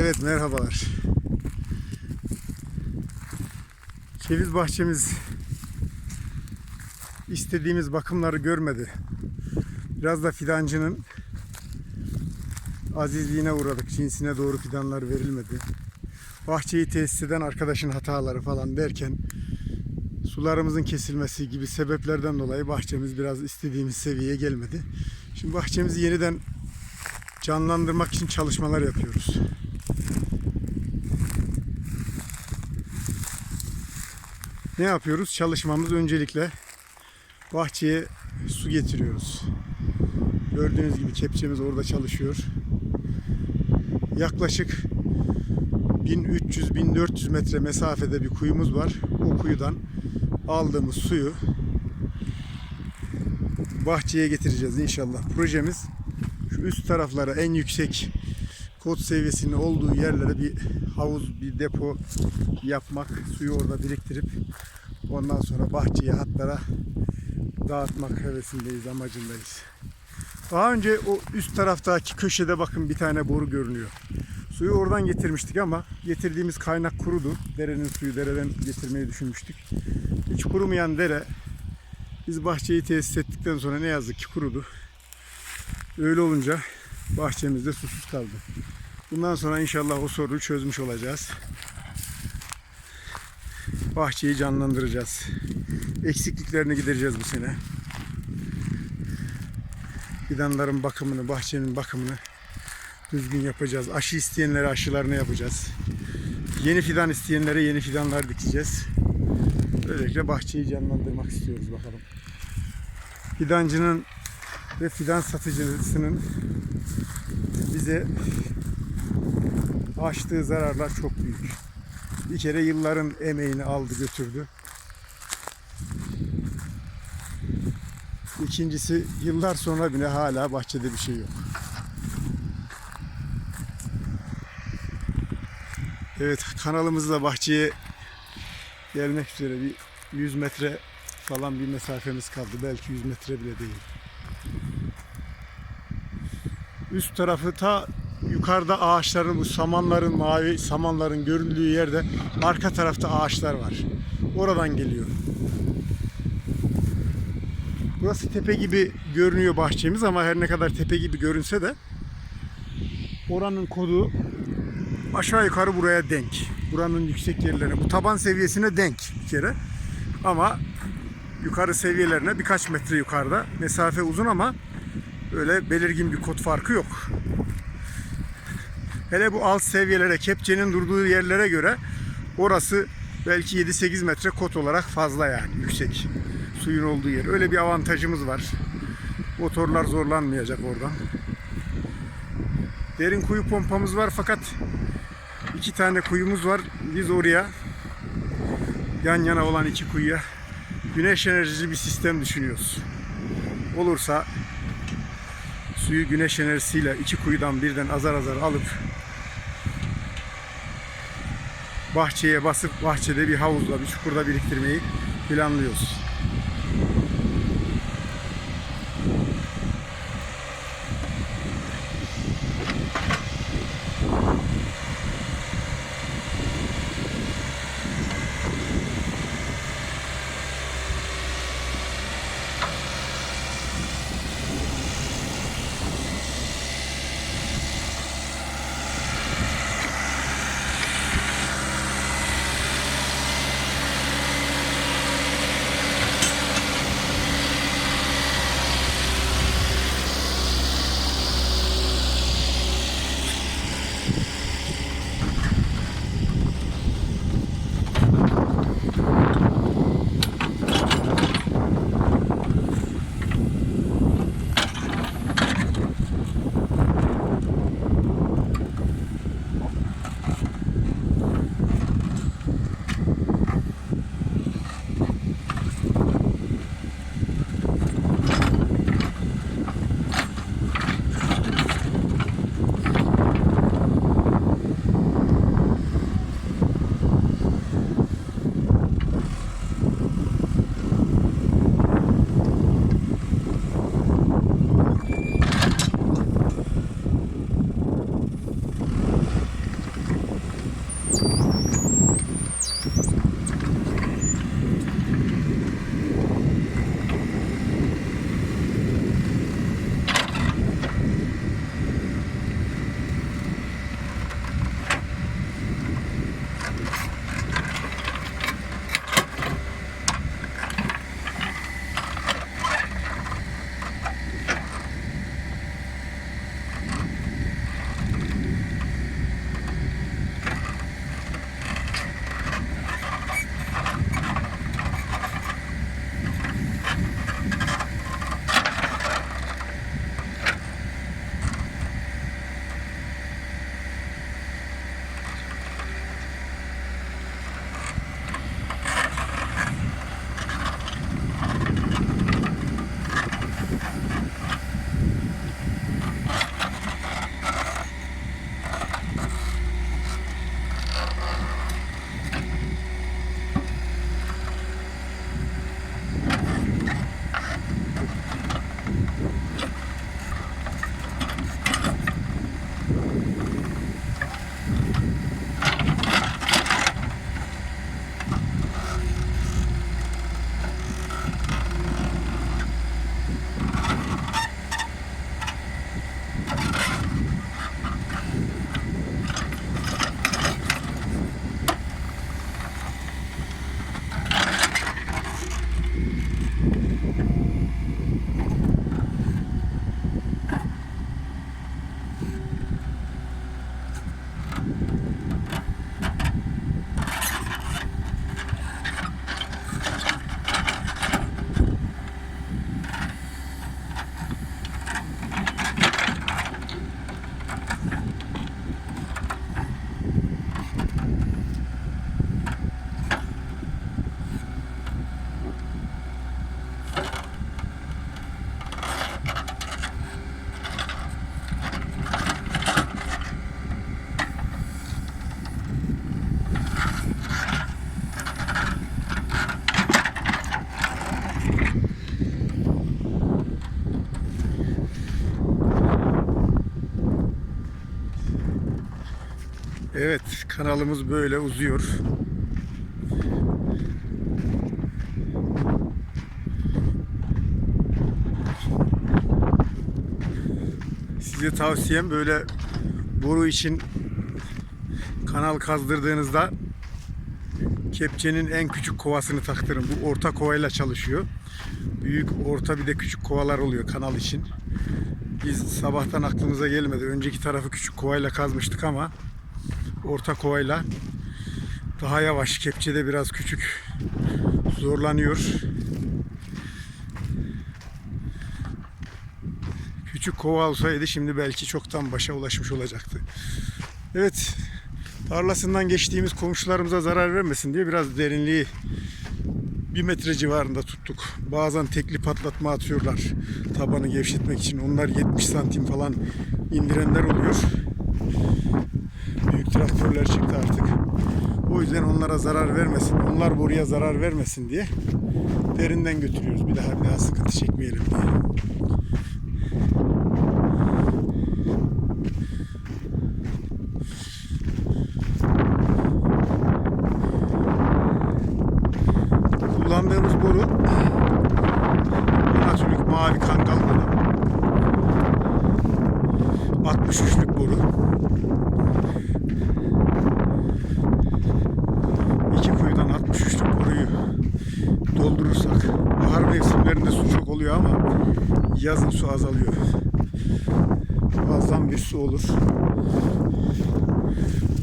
Evet merhabalar. Ceviz bahçemiz istediğimiz bakımları görmedi. Biraz da fidancının azizliğine uğradık. Cinsine doğru fidanlar verilmedi. Bahçeyi tesis eden arkadaşın hataları falan derken sularımızın kesilmesi gibi sebeplerden dolayı bahçemiz biraz istediğimiz seviyeye gelmedi. Şimdi bahçemizi yeniden canlandırmak için çalışmalar yapıyoruz. Ne yapıyoruz? Çalışmamız öncelikle bahçeye su getiriyoruz. Gördüğünüz gibi kepçemiz orada çalışıyor. Yaklaşık 1300-1400 metre mesafede bir kuyumuz var. O kuyudan aldığımız suyu bahçeye getireceğiz inşallah. Projemiz şu üst taraflara en yüksek kod seviyesinin olduğu yerlere bir havuz, bir depo yapmak, suyu orada biriktirip ondan sonra bahçeye, hatlara dağıtmak hevesindeyiz, amacındayız. Daha önce o üst taraftaki köşede bakın bir tane boru görünüyor. Suyu oradan getirmiştik ama getirdiğimiz kaynak kurudu. Derenin suyu dereden getirmeyi düşünmüştük. Hiç kurumayan dere biz bahçeyi tesis ettikten sonra ne yazık ki kurudu. Öyle olunca bahçemizde susuz kaldı. Bundan sonra inşallah o soruyu çözmüş olacağız. Bahçeyi canlandıracağız. Eksikliklerini gidereceğiz bu sene. Fidanların bakımını, bahçenin bakımını düzgün yapacağız. Aşı isteyenlere aşılarını yapacağız. Yeni fidan isteyenlere yeni fidanlar dikeceğiz. Böylelikle bahçeyi canlandırmak istiyoruz bakalım. Fidancının ve fidan satıcısının bize açtığı zararlar çok büyük. Bir kere yılların emeğini aldı götürdü. İkincisi yıllar sonra bile hala bahçede bir şey yok. Evet kanalımızla bahçeye gelmek üzere bir 100 metre falan bir mesafemiz kaldı. Belki 100 metre bile değil. Üst tarafı ta yukarıda ağaçların bu samanların mavi samanların göründüğü yerde arka tarafta ağaçlar var. Oradan geliyor. Burası tepe gibi görünüyor bahçemiz ama her ne kadar tepe gibi görünse de oranın kodu aşağı yukarı buraya denk. Buranın yüksek yerlerine, bu taban seviyesine denk bir kere. Ama yukarı seviyelerine birkaç metre yukarıda. Mesafe uzun ama öyle belirgin bir kod farkı yok. Hele bu alt seviyelere, kepçenin durduğu yerlere göre orası belki 7-8 metre kot olarak fazla yani yüksek. Suyun olduğu yer. Öyle bir avantajımız var. Motorlar zorlanmayacak oradan. Derin kuyu pompamız var fakat iki tane kuyumuz var. Biz oraya yan yana olan iki kuyuya güneş enerjili bir sistem düşünüyoruz. Olursa suyu güneş enerjisiyle iki kuyudan birden azar azar alıp bahçeye basıp bahçede bir havuzla bir çukurda biriktirmeyi planlıyoruz. Evet, kanalımız böyle uzuyor. Size tavsiyem böyle boru için kanal kazdırdığınızda kepçenin en küçük kovasını taktırın. Bu orta kovayla çalışıyor. Büyük, orta bir de küçük kovalar oluyor kanal için. Biz sabahtan aklımıza gelmedi. Önceki tarafı küçük kovayla kazmıştık ama orta kovayla daha yavaş kepçede biraz küçük zorlanıyor. Küçük kova olsaydı şimdi belki çoktan başa ulaşmış olacaktı. Evet tarlasından geçtiğimiz komşularımıza zarar vermesin diye biraz derinliği bir metre civarında tuttuk. Bazen tekli patlatma atıyorlar tabanı gevşetmek için. Onlar 70 santim falan indirenler oluyor traktörler çıktı artık. O yüzden onlara zarar vermesin, onlar buraya zarar vermesin diye derinden götürüyoruz. Bir daha bir daha sıkıntı çekmeyelim diye. Kullandığımız boru Monatürk mavi kangal boru. 63'lük boru. iki kuyudan 63'lük boruyu doldurursak bahar mevsimlerinde su çok oluyor ama yazın su azalıyor. Muazzam bir su olur.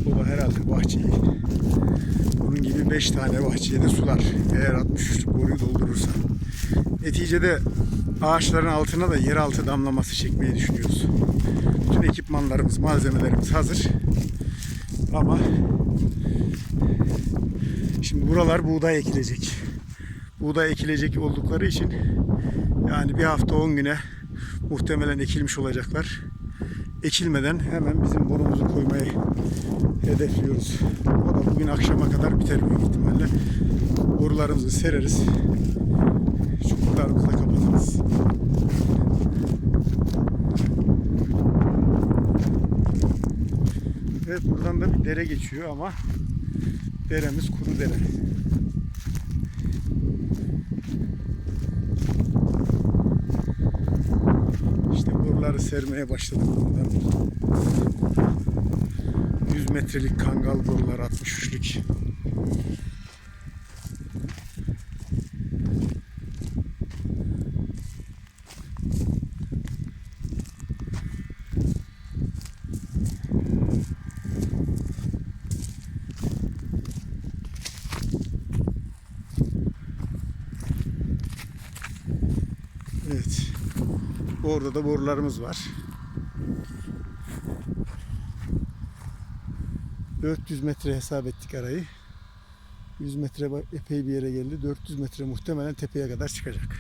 Bu da herhalde bahçeyi bunun gibi 5 tane bahçeye de sular. Eğer 63'lük boruyu doldurursa. Neticede ağaçların altına da yeraltı damlaması çekmeyi düşünüyoruz. Bütün ekipmanlarımız, malzemelerimiz hazır. Ama Şimdi buralar buğday ekilecek. Buğday ekilecek oldukları için yani bir hafta 10 güne muhtemelen ekilmiş olacaklar. Ekilmeden hemen bizim borumuzu koymayı hedefliyoruz. O da bugün akşama kadar biter büyük ihtimalle. Borularımızı sereriz. Çukurlarımızı da kapatırız. Evet buradan da bir dere geçiyor ama deremiz kuru dere. Boruları sermeye başladık buradan. 100 metrelik kangal borular 63'lük. Evet. Orada da borularımız var. 400 metre hesap ettik arayı. 100 metre epey bir yere geldi. 400 metre muhtemelen tepeye kadar çıkacak.